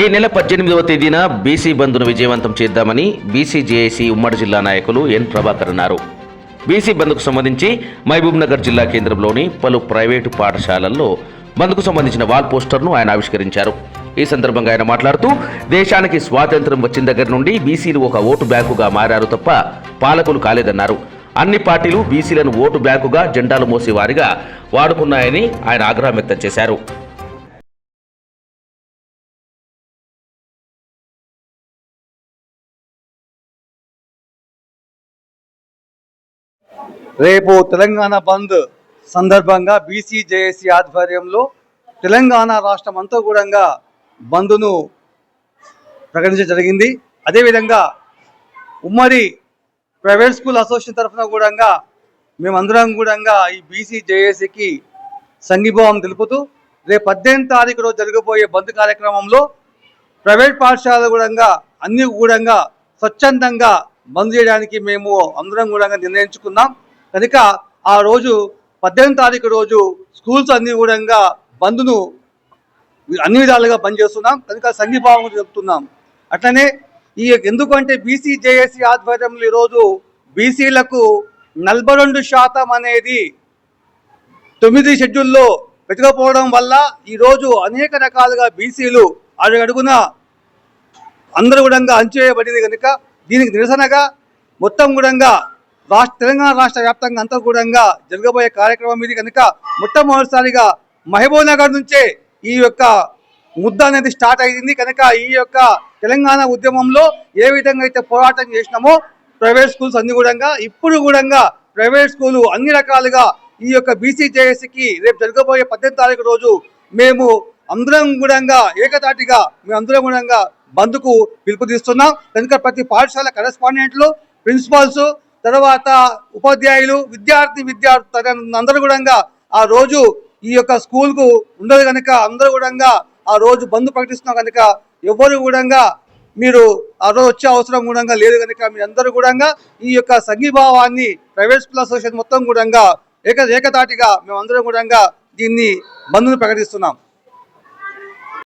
ఈ నెల పద్దెనిమిదవ తేదీన బీసీ బంద్ను విజయవంతం చేద్దామని బీసీ జేఏసీ ఉమ్మడి జిల్లా నాయకులు ఎన్ ప్రభాకర్ అన్నారు. బీసీ బంద్కు సంబంధించి మహబూబ్ నగర్ జిల్లా కేంద్రంలోని పలు ప్రైవేటు పాఠశాలల్లో బంద్కు సంబంధించిన వాల్ పోస్టర్ను ఆయన ఆవిష్కరించారు. ఈ సందర్భంగా ఆయన మాట్లాడుతూ దేశానికి స్వాతంత్రం వచ్చిన దగ్గర నుండి బీసీలు ఒక ఓటు బ్యాంకుగా మారారు తప్ప పాలకులు కాలేదన్నారు. అన్ని పార్టీలు బీసీలను ఓటు బ్యాంకుగా జెండాలు మోసేవారిగా వాడుకున్నాయని ఆయన ఆగ్రహం వ్యక్తం చేశారు. రేపు తెలంగాణ బంద్ సందర్భంగా బీసీ జేఏసీ ఆధ్వర్యంలో తెలంగాణ రాష్ట్రం అంతా కూడా బంద్ను ప్రకటించడం జరిగింది. అదేవిధంగా ఉమ్మడి ప్రైవేట్ స్కూల్ అసోసియేషన్ తరఫున కూడా మేమందరం కూడా ఈ బీసీ జేఏసీకి సంఘీభావం తెలుపుతూ రేపు పద్దెనిమిది తారీఖు రోజు జరగబోయే బంద్ కార్యక్రమంలో ప్రైవేట్ పాఠశాలలు కూడా అన్ని కూడా స్వచ్ఛందంగా బంద్ చేయడానికి మేము అందరం కూడా నిర్ణయించుకున్నాం. కనుక ఆ రోజు పద్దెనిమిది తారీఖు రోజు స్కూల్స్ అన్ని కూడా బంద్ను అన్ని విధాలుగా బంద్ చేస్తున్నాం. కనుక సంఘీభావం చెప్తున్నాం. అట్లనే ఈ ఎందుకంటే బీసీ జేఏసీ ఆధ్వర్యంలో ఈరోజు బీసీలకు నలభై రెండు శాతం అనేది తొమ్మిది షెడ్యూల్లో పెట్టుకపోవడం వల్ల ఈరోజు అనేక రకాలుగా బీసీలు అడుగడుగున అందరూ కూడా అంచేయబడింది కనుక దీనికి నిరసనగా మొత్తం కూడా రాష్ట్ర తెలంగాణ రాష్ట్ర వ్యాప్తంగా అంతా కూడా జరగబోయే కార్యక్రమం ఇది. కనుక మొట్టమొదటిసారిగా మహబూబ్ నగర్ నుంచే ఈ యొక్క ముద్ద అనేది స్టార్ట్ అయింది. కనుక ఈ యొక్క తెలంగాణ ఉద్యమంలో ఏ విధంగా అయితే పోరాటం చేసినామో ప్రైవేట్ స్కూల్స్ అన్ని కూడా ఇప్పుడు కూడా ప్రైవేట్ స్కూలు అన్ని రకాలుగా ఈ యొక్క బీసీజేఎస్కి రేపు జరగబోయే పద్దెనిమిది తారీఖు రోజు మేము అందరం కూడా ఏకతాటిగా మేము అందరం కూడా బంద్కు పిలుపునిస్తున్నాం కనుక ప్రతి పాఠశాల కరెస్పాండెంట్లు ప్రిన్సిపాల్స్ తర్వాత ఉపాధ్యాయులు విద్యార్థి విద్యార్థి అందరూ కూడా ఆ రోజు ఈ యొక్క స్కూల్కు ఉండదు కనుక అందరూ కూడా ఆ రోజు బంద్ ప్రకటిస్తున్నాం కనుక ఎవరు కూడా మీరు ఆ రోజు వచ్చే అవసరం కూడా లేదు కనుక మీ అందరూ కూడా ఈ యొక్క సంఘీభావాన్ని ప్రైవేట్ స్కూల్ అసోసియేషన్ మొత్తం కూడా ఏక ఏకతాటిగా మేమందరం కూడా దీన్ని బంద్ను ప్రకటిస్తున్నాం.